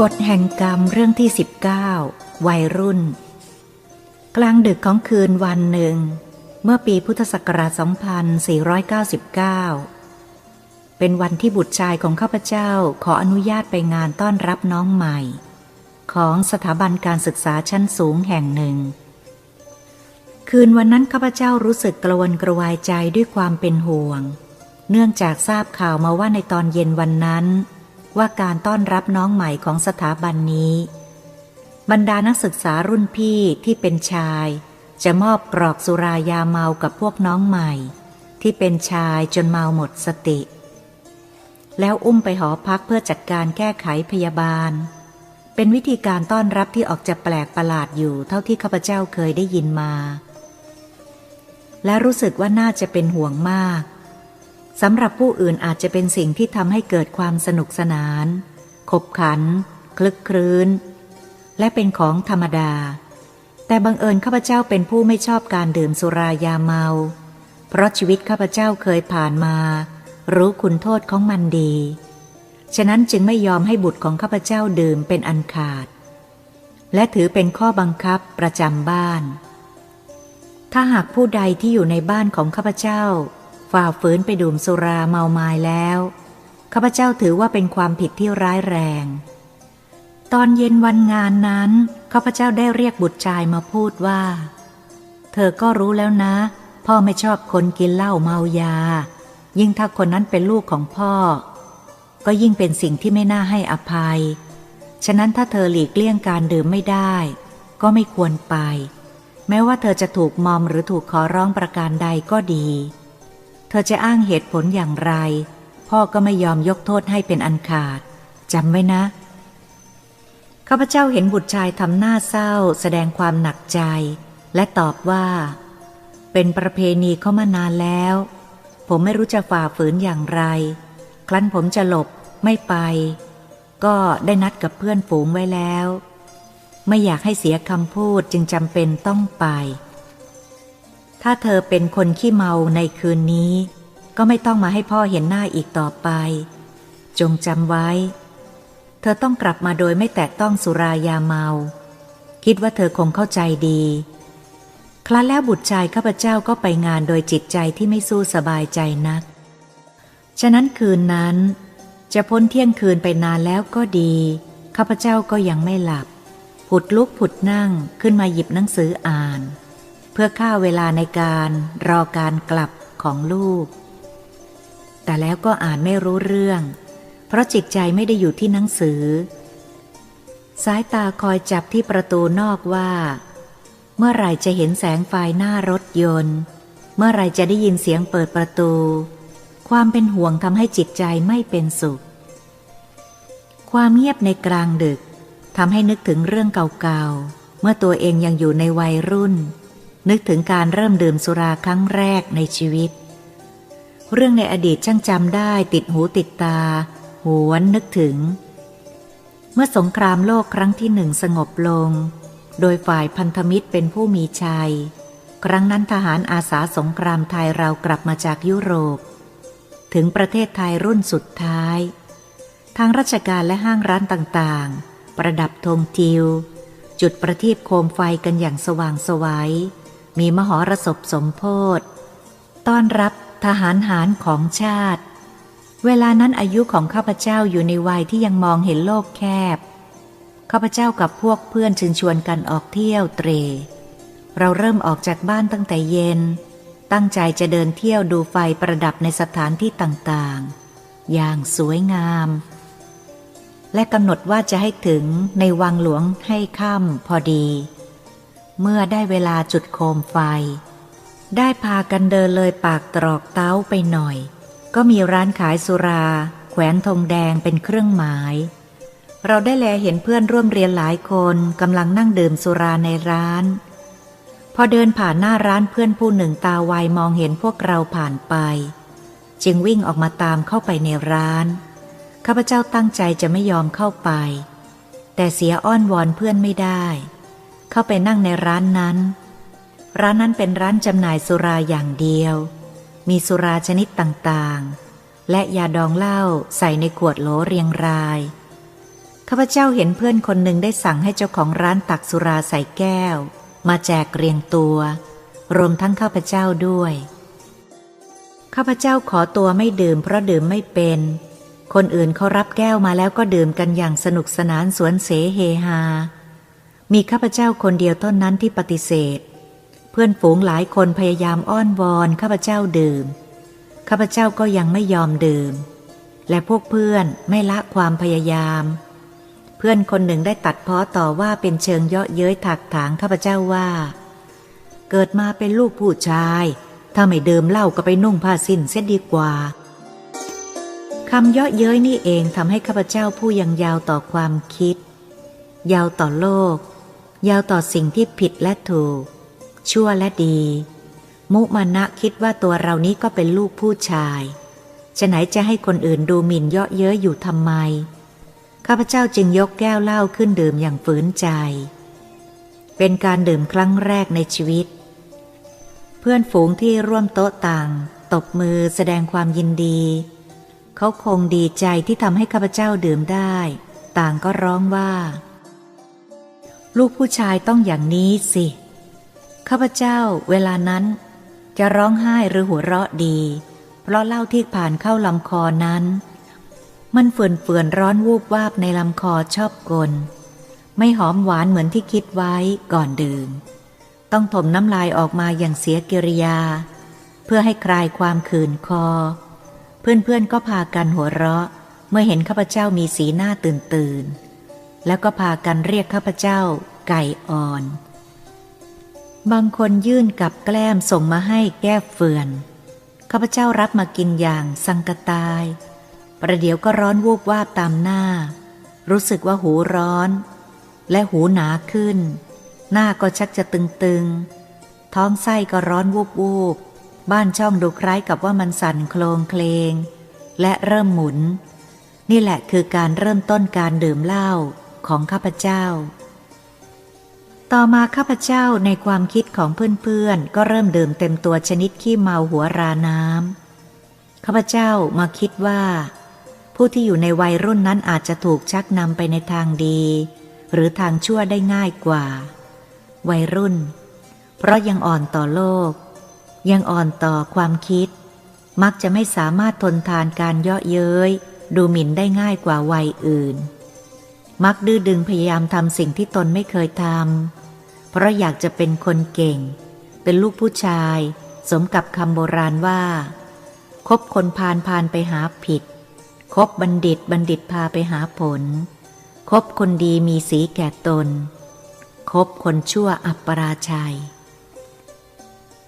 กฎแห่งกรรมเรื่องที่ 19 วัยรุ่น กลางดึกของคืนวันหนึ่ง เมื่อปีพุทธศักราช 2499 เป็นวันที่บุตรชายของข้าพเจ้าขออนุญาตไปงานต้อนรับน้องใหม่ ของสถาบันการศึกษาชั้นสูงแห่งหนึ่ง คืนวันนั้นข้าพเจ้ารู้สึกกระวนกระวายใจด้วยความเป็นห่วง เนื่องจากทราบข่าวมาว่าในตอนเย็นวันนั้น ว่าการต้อนรับน้องใหม่ของสถาบันนี้ บรรดานักศึกษารุ่นพี่ที่เป็นชาย จะมอบกรอกสุรายาเมากับพวกน้องใหม่ ที่เป็นชายจนเมาหมดสติ แล้วอุ้มไปหอพักเพื่อจัดการแก้ไขพยาบาล เป็นวิธีการต้อนรับที่ออกจะแปลกประหลาดอยู่เท่าที่ข้าพเจ้าเคยได้ยินมา และรู้สึกว่าน่าจะเป็นห่วงมาก สำหรับผู้อื่นอาจจะเป็นสิ่งที่ทำให้เกิดความสนุกสนาน ขบขัน คลึกครื้น และเป็นของธรรมดา แต่บังเอิญข้าพเจ้าเป็นผู้ไม่ชอบการดื่มสุรายาเมา เพราะชีวิตข้าพเจ้าเคยผ่านมา รู้คุณโทษของมันดี ฉะนั้นจึงไม่ยอมให้บุตรของข้าพเจ้าดื่มเป็นอันขาด และถือเป็นข้อบังคับประจำบ้าน ถ้าหากผู้ใดที่อยู่ในบ้านของข้าพเจ้า ฝ่าฝืนไปดื่มสุราเมาไม้แล้วข้าพเจ้าถือว่าเป็นความผิดที่ร้ายแรง ตอนเย็นวันงานนั้นข้าพเจ้าได้เรียกบุตรชายมาพูดว่า เธอก็รู้แล้วนะ พ่อไม่ชอบคนกินเหล้าเมายา ยิ่งถ้าคนนั้นเป็นลูกของพ่อ ก็ยิ่งเป็นสิ่งที่ไม่น่าให้อภัย ฉะนั้นถ้าเธอหลีกเลี่ยงการดื่มไม่ได้ ก็ไม่ควรไป แม้ว่าเธอจะถูกมอมหรือถูกขอร้องประการใดก็ดี เธอจะอ้างเหตุผลอย่างไร พ่อก็ไม่ยอมยกโทษให้เป็นอันขาดจำไว้นะข้าพเจ้าเห็นบุตรชายทำหน้าเศร้า แสดงความหนักใจ และตอบว่า เป็นประเพณีเข้ามานานแล้ว ผมไม่รู้จะฝ่าฝืนอย่างไร ครั้นผมจะหลบไม่ไป ก็ได้นัดกับเพื่อนฝูงไว้แล้ว ไม่อยากให้เสียคำพูดจึงจำเป็นต้องไป ถ้าเธอเป็นคนขี้เมาในคืนนี้ ก็ไม่ต้องมาให้พ่อเห็นหน้าอีกต่อไป จงจำไว้ เธอต้องกลับมาโดยไม่แตะต้องสุรายาเมา คิดว่าเธอคงเข้าใจดี ครั้นแล้วบุตรชายข้าพเจ้าก็ไปงานโดยจิตใจที่ไม่สู้สบายใจนัก ฉะนั้นคืนนั้น จะพ้นเที่ยงคืนไปนานแล้วก็ดี ข้าพเจ้าก็ยังไม่หลับ ผุดลุกผุดนั่งขึ้นมาหยิบหนังสืออ่าน เพื่อฆ่าเวลาในการรอการกลับของลูก แต่แล้วก็อ่านไม่รู้เรื่อง เพราะจิตใจไม่ได้อยู่ที่หนังสือ สายตาคอยจับที่ประตูนอกว่า เมื่อไรจะเห็นแสงไฟหน้ารถยนต์ เมื่อไรจะได้ยินเสียงเปิดประตู ความเป็นห่วงทำให้จิตใจไม่เป็นสุข ความเงียบในกลางดึกทำให้นึกถึงเรื่องเก่าๆ เมื่อตัวเองยังอยู่ในวัยรุ่น นึกถึงการเริ่มดื่มสุราครั้งแรกในชีวิต เรื่องในอดีตช่างจำได้ติดหูติดตา หวนนึกถึง เมื่อสงครามโลกครั้งที่หนึ่งสงบลง โดยฝ่ายพันธมิตรเป็นผู้มีชัย ครั้งนั้นทหารอาสาสงครามไทยเรากลับมาจากยุโรป ถึงประเทศไทยรุ่นสุดท้าย ทางราชการและห้างร้านต่างๆ ประดับธงทิวจุดประทีปโคมไฟกันอย่างสว่างสวยัย มีมหรสพสมโพธต้อนรับทหารหารของชาติ เวลานั้นอายุของข้าพเจ้าอยู่ในวัยที่ยังมองเห็นโลกแคบ ข้าพเจ้ากับพวกเพื่อนชึงชวนกันออกเที่ยวเตร เราเริ่มออกจากบ้านตั้งแต่เย็น ตั้งใจจะเดินเที่ยวดูไฟประดับในสถานที่ต่างๆ อย่างสวยงาม และกำหนดว่าจะให้ถึงในวังหลวงให้ค่ำพอดี เมื่อได้เวลาจุดโคมไฟ ได้พากันเดินเลยปากตรอกเต้าไปหน่อย ก็มีร้านขายสุรา แขวนธงแดงเป็นเครื่องหมาย เราได้แลเห็นเพื่อนร่วมเรียนหลายคนกำลังนั่งดื่มสุราในร้าน พอเดินผ่านหน้าร้านเพื่อนผู้หนึ่งตาไวมองเห็นพวกเราผ่านไป จึงวิ่งออกมาตามเข้าไปในร้านข้าพเจ้าตั้งใจจะไม่ยอมเข้าไป แต่เสียอ้อนวอนเพื่อนไม่ได้ เข้าไปนั่งในร้านนั้น ร้านนั้นเป็นร้านจำหน่ายสุราอย่างเดียว มีสุราชนิดต่างๆ และยาดองเหล้าใส่ในขวดโหลเรียงรายขข้าพเจ้าเห็นเพื่อนคนหนึ่งได้สั่งให้เจ้าของร้านตักสุราใส่แก้ว มาแจกเรียงตัว รวมทั้งข้าพเจ้าด้วย ข้าพเจ้าขอตัวไม่ดื่มเพราะดื่มไม่เป็นคนอื่นเขารับแก้วมาแล้วก็ดื่มกันอย่างสนุกสนานสวนเสเฮฮา มีข้าพเจ้าคนเดียวเท่านั้นที่ปฏิเสธ เพื่อนฝูงหลายคนพยายามอ้อนวอนข้าพเจ้าดื่ม ข้าพเจ้าก็ยังไม่ยอมดื่ม และพวกเพื่อนไม่ละความพยายาม เพื่อนคนหนึ่งได้ตัดพ้อต่อว่าเป็นเชิงเยาะเย้ยถักถางข้าพเจ้าว่า เกิดมาเป็นลูกผู้ชาย ถ้าไม่เดิมเหล้าก็ไปนุ่งผ้าสิ้นเสียดีกว่าคำเยาะเย้ยนี่เองทำให้ข้าพเจ้าผู้ยังยาวต่อความคิด ยาวต่อโลก ยาวต่อสิ่งที่ผิดและถูก ชั่วและดี มุมานะคิดว่าตัวเรานี้ก็เป็นลูกผู้ชายจะไหนจะให้คนอื่นดูหมิ่นเยาะเย้ยอยู่ทำไม ข้าพเจ้าจึงยกแก้วเหล้าขึ้นดื่มอย่างฝืนใจ เป็นการดื่มครั้งแรกในชีวิต เพื่อนฝูงที่ร่วมโต๊ะต่าง ตบมือแสดงความยินดี เขาคงดีใจที่ทำให้ข้าพเจ้าดื่มได้ ต่างก็ร้องว่า ลูกผู้ชายต้องอย่างนี้สิ ข้าพเจ้าเวลานั้น จะร้องไห้หรือหัวเราะดี เพราะเล้าที่ผ่านเข้าลำคอนั้น มันเฟื่อนเฟื่อนร้อนวูบวาบในลำคอชอบกล ไม่หอมหวานเหมือนที่คิดไว้ก่อนดื่ม ต้องถมน้ำลายออกมาอย่างเสียกิริยา เพื่อให้คลายความขืนคอ เพื่อนๆก็พากันหัวเราะ เมื่อเห็นข้าพเจ้ามีสีหน้าตื่นตื่น แล้วก็พากันเรียกข้าพเจ้า ไก่อ่อน บางคนยื่นกับแกล้มส่งมาให้แก้เฟือน ข้าพเจ้ารับมากินอย่างสังกตาย ประเดี๋ยวก็ร้อนวูบวาบตามหน้า รู้สึกว่าหูร้อน และหูหนาขึ้น หน้าก็ชักจะตึงๆ ท้องไส้ก็ร้อนวูบวูบบ้านช่องดูคล้ายกับว่ามันสั่นโคลงเคลง และเริ่มหมุน นี่แหละคือการเริ่มต้นการดื่มเหล้า ของข้าพเจ้า ต่อมาข้าพเจ้าในความคิดของเพื่อนๆ ก็เริ่มดื่มเต็มตัวชนิดขี้เมาหัวราน้ำข้าพเจ้ามาคิดว่า ผู้ที่อยู่ในวัยรุ่นนั้นอาจจะถูกชักนำไปในทางดี หรือทางชั่วได้ง่ายกว่า วัยรุ่น เพราะยังอ่อนต่อโลก ยังอ่อนต่อความคิด มักจะไม่สามารถทนทานการเยาะเย้ยดูหมิ่นได้ง่ายกว่าวัยอื่น มักดื้อดึงพยายามทำสิ่งที่ตนไม่เคยทำ เพราะอยากจะเป็นคนเก่ง เป็นลูกผู้ชาย สมกับคำโบราณว่า คบคนพาลพาลไปหาผิด คบบัณฑิตบัณฑิตพาไปหาผล คบคนดีมีสีแก่ตน คบคนชั่วอัปราชัย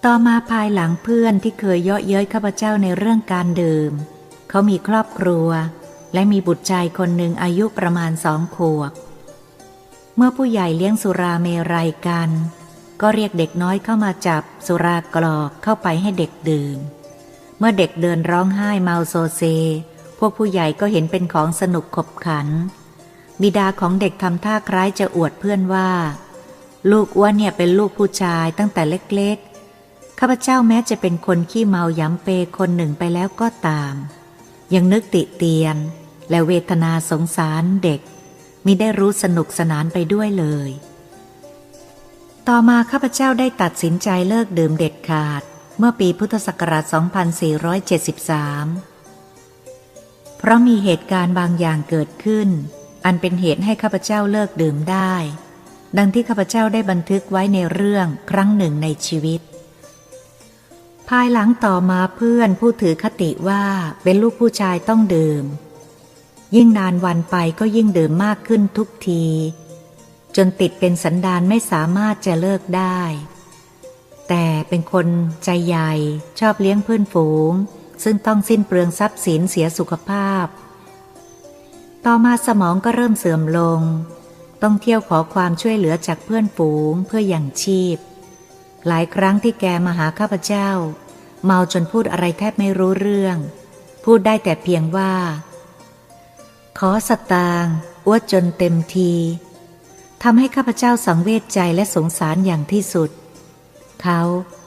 ต่อมาภายหลังเพื่อนที่เคยเยาะเย้ยข้าพเจ้าในเรื่องการดื่ม เขามีครอบครัว และมีบุตรชายคนหนึ่งอายุประมาณสองขวบ เมื่อผู้ใหญ่เลี้ยงสุราเมรัยกัน ก็เรียกเด็กน้อยเข้ามาจับสุรากรอกเข้าไปให้เด็กดื่ม เมื่อเด็กเดินร้องไห้เมาโซเซ พวกผู้ใหญ่ก็เห็นเป็นของสนุกขบขัน บิดาของเด็กทำท่าคล้ายจะอวดเพื่อนว่า ลูกอ้วนเนี่ยเป็นลูกผู้ชายตั้งแต่เล็กๆ ข้าพเจ้าแม้จะเป็นคนขี้เมาย้ำเปคนหนึ่งไปแล้วก็ตาม ยังนึกติเตียน และเวทนาสงสารเด็กมิได้รู้สนุกสนานไปด้วยเลย ต่อมาข้าพเจ้าได้ตัดสินใจเลิกดื่มเด็ดขาด เมื่อปีพุทธศักราช 2473 เพราะมีเหตุการณ์บางอย่างเกิดขึ้น อันเป็นเหตุให้ข้าพเจ้าเลิกดื่มได้ ดังที่ข้าพเจ้าได้บันทึกไว้ในเรื่องครั้งหนึ่งในชีวิต ภายหลังต่อมาเพื่อนผู้ถือคติว่าเป็นลูกผู้ชายต้องดื่ม ยิ่งนานวันไปก็ยิ่งดื่มมากขึ้นทุกที จนติดเป็นสันดานไม่สามารถจะเลิกได้ แต่เป็นคนใจใหญ่ชอบเลี้ยงเพื่อนฝูง ซึ่งต้องสิ้นเปลืองทรัพย์สินเสียสุขภาพ ต่อมาสมองก็เริ่มเสื่อมลง ต้องเที่ยวขอความช่วยเหลือจากเพื่อนฝูงเพื่ออย่างชีพ หลายครั้งที่แกมาหาข้าพเจ้า เมาจนพูดอะไรแทบไม่รู้เรื่อง พูดได้แต่เพียงว่า ขอสตางอ้วจนเต็มทีทำให้ข้าพเจ้าสังเวชใจและสงสารอย่างที่สุด เขา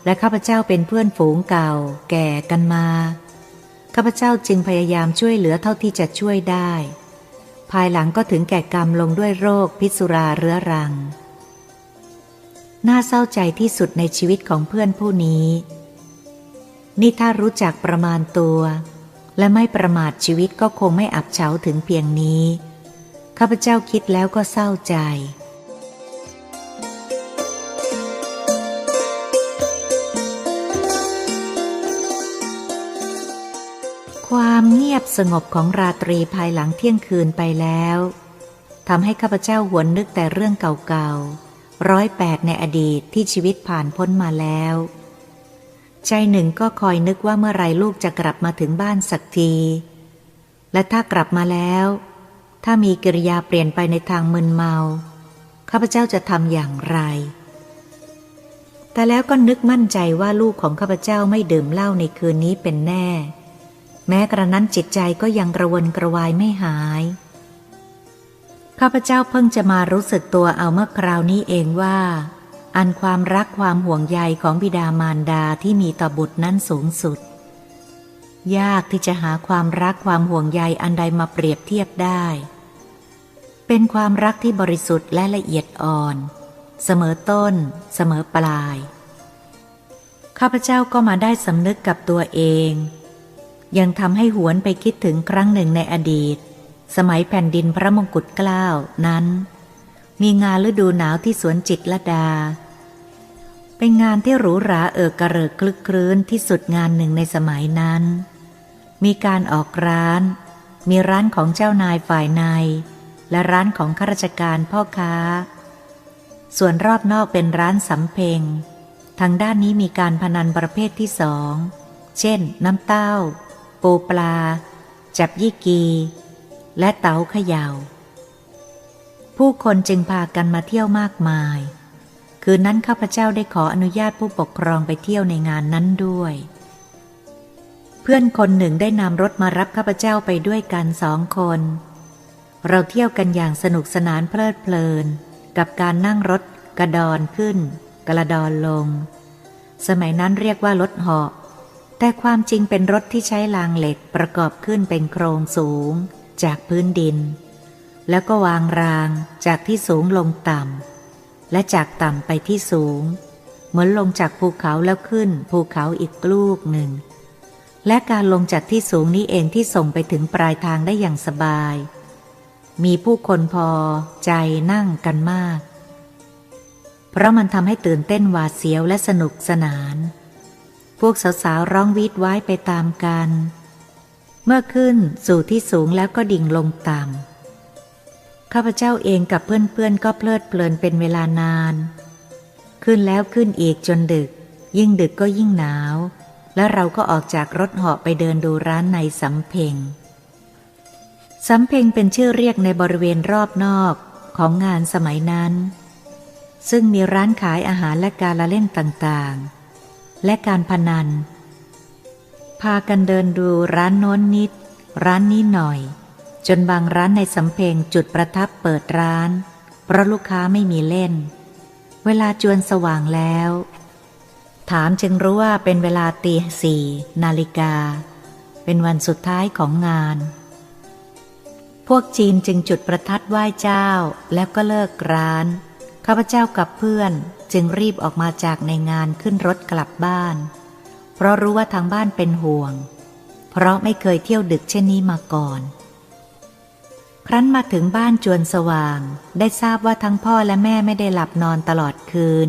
และข้าพเจ้าเป็นเพื่อนฝูงเก่า แก่กันมา ข้าพเจ้าจึงพยายามช่วยเหลือเท่าที่จะช่วยได้ ภายหลังก็ถึงแก่กรรมลงด้วยโรคพิษสุราเรื้อรัง น่าเศร้าใจที่สุดในชีวิตของเพื่อนผู้นี้ นี่ถ้ารู้จักประมาณตัว และไม่ประมาทชีวิตก็คงไม่อับเฉาถึงเพียงนี้ ข้าพเจ้าคิดแล้วก็เศร้าใจ ความเงียบสงบของราตรีภายหลังเที่ยงคืนไปแล้วทำให้ข้าพเจ้าหวนนึกแต่เรื่องเก่าๆร้อยแปดในอดีตที่ชีวิตผ่านพ้นมาแล้ว ใจหนึ่งก็คอยนึกว่าเมื่อไรลูกจะกลับมาถึงบ้านสักที และถ้ากลับมาแล้ว ถ้ามีกิริยาเปลี่ยนไปในทางมึนเมา ข้าพเจ้าจะทำอย่างไร แต่แล้วก็นึกมั่นใจว่าลูกของข้าพเจ้าไม่ดื่มเหล้าในคืนนี้เป็นแน่ แม้กระนั้นจิตใจก็ยังกระวนกระวายไม่หาย ข้าพเจ้าเพิ่งจะมารู้สึกตัวเอาเมื่อคราวนี้เองว่า อันความรักความห่วงใยของบิดามารดาที่มีต่อบุตรนั้นสูงสุด ยากที่จะหาความรักความห่วงใยอันใดมาเปรียบเทียบได้ เป็นความรักที่บริสุทธิ์และละเอียดอ่อน เสมอต้น เสมอปลาย ข้าพเจ้าก็มาได้สำนึกกับตัวเอง ยังทำให้หวนไปคิดถึงครั้งหนึ่งในอดีต สมัยแผ่นดินพระมงกุฎเกล้านั้น มีงานฤดูหนาวที่สวนจิตรลดา เป็นงานที่หรูหราเอิกกระเริกคลึกครื้นที่สุดงานหนึ่งในสมัยนั้น มีการออกร้าน มีร้านของเจ้านายฝ่ายใน และร้านของข้าราชการพ่อค้า ส่วนรอบนอกเป็นร้านสำเพ็ง ทางด้านนี้มีการพนันประเภทที่สอง เช่น น้ำเต้า ปูปลา จับยี่กี และเต๋าเขยา่า ผู้คนจึงพากันมาเที่ยวมากมาย คืนนั้นข้าพเจ้าได้ขออนุญาตผู้ปกครองไปเที่ยวในงานนั้นด้วย เพื่อนคนหนึ่งได้นำรถมารับข้าพเจ้าไปด้วยกันสองคน เราเที่ยวกันอย่างสนุกสนานเพลิดเพลิน กับการนั่งรถ กระดอนขึ้น กระดอนลง สมัยนั้นเรียกว่ารถเหาะแต่ความจริงเป็นรถที่ใช้รางเหล็กประกอบขึ้นเป็นโครงสูง จากพื้นดิน แล้วก็วางรางจากที่สูงลงต่ำ และจากต่ำไปที่สูง เหมือนลงจากภูเขาแล้วขึ้นภูเขาอีกลูกหนึ่ง และการลงจากที่สูงนี้เองที่ส่งไปถึงปลายทางได้อย่างสบาย มีผู้คนพอใจนั่งกันมาก เพราะมันทำให้ตื่นเต้นหวาดเสียวและสนุกสนาน พวกสาวๆร้องวีดไว้ไปตามกัน เมื่อขึ้นสู่ที่สูงแล้วก็ดิ่งลงต่ำ ข้าพเจ้าเองกับเพื่อนๆก็เพลิดเพลินเป็นเวลานาน ขึ้นแล้วขึ้นอีกจนดึก ยิ่งดึกก็ยิ่งหนาว และเราก็ออกจากรถเหาะไปเดินดูร้านในสำเพ็งสำเพ็งเป็นชื่อเรียกในบริเวณรอบนอกของงานสมัยนั้น ซึ่งมีร้านขายอาหารและการละเล่นต่างๆ และการพนัน พากันเดินดูร้านโน้นนิด ร้านนี้หน่อย จนบางร้านในสำเพ็งจุดประทับเปิดร้าน เพราะลูกค้าไม่มีเล่น เวลาจวนสว่างแล้ว ถามจึงรู้ว่าเป็นเวลาตีสี่นาฬิกา เป็นวันสุดท้ายของงาน พวกจีนจึงจุดประทัดไหว้เจ้าแล้วก็เลิกร้าน ข้าพเจ้ากับเพื่อนจึงรีบออกมาจากในงานขึ้นรถกลับบ้าน เพราะรู้ว่าทางบ้านเป็นห่วง เพราะไม่เคยเที่ยวดึกเช่นนี้มาก่อน ครั้นมาถึงบ้านจวนสว่าง ได้ทราบว่าทั้งพ่อและแม่ไม่ได้หลับนอนตลอดคืน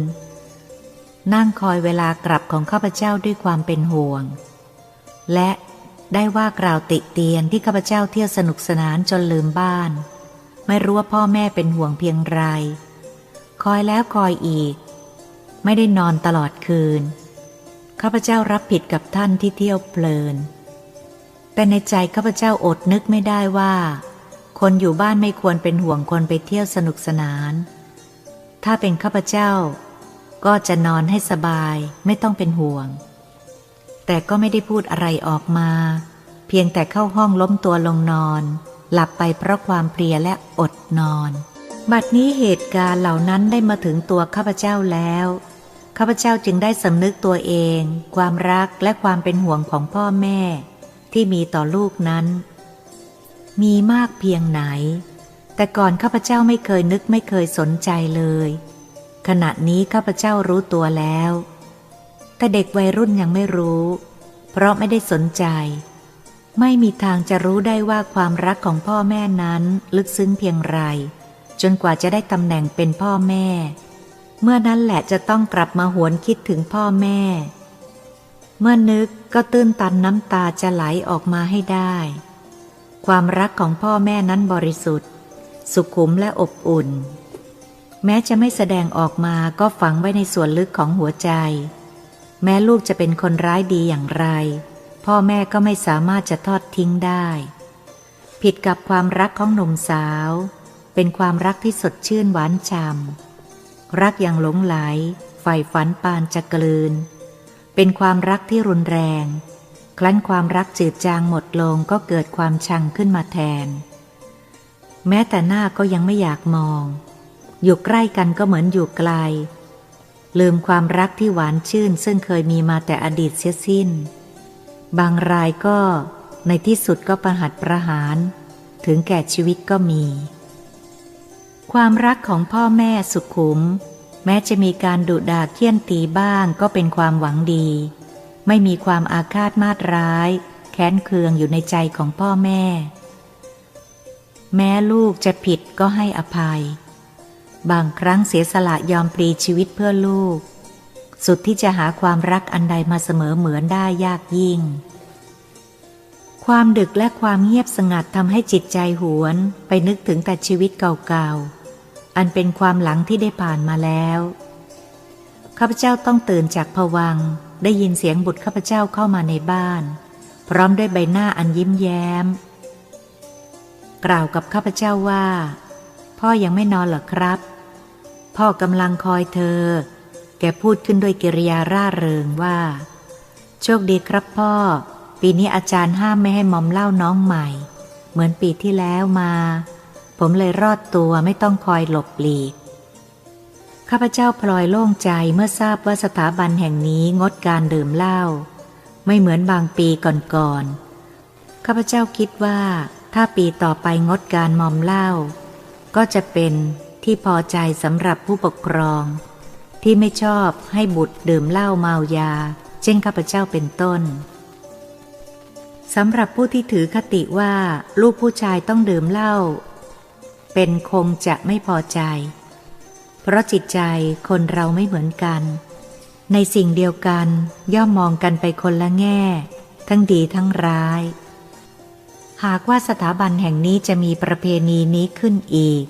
นั่งคอยเวลากลับของข้าพเจ้าด้วยความเป็นห่วง และได้ว่ากล่าวติเตียนที่ข้าพเจ้าเที่ยวสนุกสนานจนลืมบ้าน ไม่รู้ว่าพ่อแม่เป็นห่วงเพียงไร คอยแล้วคอยอีก ไม่ได้นอนตลอดคืน ข้าพเจ้ารับผิดกับท่านที่เที่ยวเพลิน แต่ในใจข้าพเจ้าอดนึกไม่ได้ว่า คนอยู่บ้านไม่ควรเป็นห่วงคนไปเที่ยวสนุกสนาน ถ้าเป็นข้าพเจ้า ก็จะนอนให้สบายไม่ต้องเป็นห่วง แต่ก็ไม่ได้พูดอะไรออกมา เพียงแต่เข้าห้องล้มตัวลงนอน หลับไปเพราะความเพลียและอดนอน บัดนี้เหตุการณ์เหล่านั้นได้มาถึงตัวข้าพเจ้าแล้วข้าพเจ้าจึงได้สำนึกตัวเอง ความรักและความเป็นห่วงของพ่อแม่ ที่มีต่อลูกนั้น มีมากเพียงไหน แต่ก่อนข้าพเจ้าไม่เคยนึกไม่เคยสนใจเลย ขณะนี้ข้าพเจ้ารู้ตัวแล้ว แต่เด็กวัยรุ่นยังไม่รู้ เพราะไม่ได้สนใจ ไม่มีทางจะรู้ได้ว่าความรักของพ่อแม่นั้นลึกซึ้งเพียงไร จนกว่าจะได้ตำแหน่งเป็นพ่อแม่ เมื่อนั้นแหละจะต้องกลับมาหวนคิดถึงพ่อแม่ เมื่อนึกก็ตื้นตันน้ำตาจะไหลออกมาให้ได้ ความรักของพ่อแม่นั้นบริสุทธิ์ สุขุมและอบอุ่น แม้จะไม่แสดงออกมาก็ฝังไว้ในส่วนลึกของหัวใจ แม้ลูกจะเป็นคนร้ายดีอย่างไร พ่อแม่ก็ไม่สามารถจะทอดทิ้งได้ ผิดกับความรักของหนุ่มสาว เป็นความรักที่สดชื่นหวานฉ่ำรักอย่างหลงไหลใฝ่ฝันปานจะกลืน เป็นความรักที่รุนแรง ครั้นความรักจืดจางหมดลงก็เกิดความชังขึ้นมาแทน แม้แต่หน้าก็ยังไม่อยากมอง อยู่ใกล้กันก็เหมือนอยู่ไกล ลืมความรักที่หวานชื่น ซึ่งเคยมีมาแต่อดีตเสียสิ้น บางรายก็ในที่สุดก็ประหัตประหาร ถึงแก่ชีวิตก็มี ความรักของพ่อแม่สุขุม แม้จะมีการดุด่าเคี่ยนตีบ้างก็เป็นความหวังดี ไม่มีความอาฆาตมาตร้าย แค้นเคืองอยู่ในใจของพ่อแม่ แม้ลูกจะผิดก็ให้อภัย บางครั้งเสียสละยอมปลีชีวิตเพื่อลูก สุดที่จะหาความรักอันใดมาเสมอเหมือนได้ยากยิ่ง ความดึกและความเงียบสงัดทำให้จิตใจหวนไปนึกถึงแต่ชีวิตเก่าๆ อันเป็นความหลังที่ได้ผ่านมาแล้วข้าพเจ้าต้องตื่นจากผวัง ได้ยินเสียงบุตรข้าพเจ้าเข้ามาในบ้าน พร้อมด้วยใบหน้าอันยิ้มแย้ม กล่าวกับข้าพเจ้าว่า พ่อยังไม่นอนหรอครับ พ่อกำลังคอยเธอ แกพูดขึ้นด้วยกิริยาร่าเริงว่า โชคดีครับพ่อ ปีนี้อาจารย์ห้ามไม่ให้มอมเล่าน้องใหม่ เหมือนปีที่แล้วมา ผมเลยรอดตัวไม่ต้องคอยหลบหลีก ข้าพเจ้าพลอยโล่งใจเมื่อทราบว่าสถาบันแห่งนี้งดการดื่มเหล้าไม่เหมือนบางปีก่อนๆข้าพเจ้าคิดว่า ถ้าปีต่อไปงดการมอมเหล้าก็จะเป็นที่พอใจสำหรับผู้ปกครอง ที่ไม่ชอบให้บุตรดื่มเหล้าเมายา เช่นข้าพเจ้าเป็นต้นสำหรับผู้ที่ถือคติว่า ลูกผู้ชายต้องดื่มเหล้าเป็นคงจะไม่พอใจ ราะจิตใจคนเราไม่เหมือนกัน ในสิ่งเดียวกันย่อมมองกันไปคนละแง่ ทั้งดีทั้งร้าย หากว่าสถาบันแห่งนี้จะมีประเพณีนี้ขึ้นอีก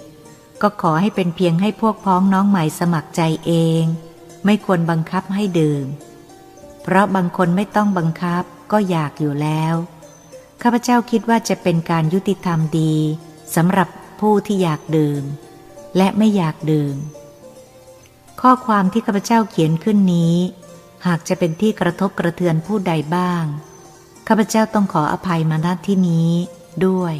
ก็ขอให้เป็นเพียงให้พวกพ้องน้องใหม่สมัครใจเอง ไม่ควรบังคับให้ดื่ม เพราะบางคนไม่ต้องบังคับก็อยากอยู่แล้วข้าพเจ้าคิดว่าจะเป็นการยุติธรรมดีสำหรับผู้ที่อยากดื่ม และไม่อยากดื่ม ข้อความที่ข้าพเจ้าเขียนขึ้นนี้ หากจะเป็นที่กระทบกระเทือนผู้ใดบ้าง ข้าพเจ้าต้องขออภัยมาณที่นี้ด้วย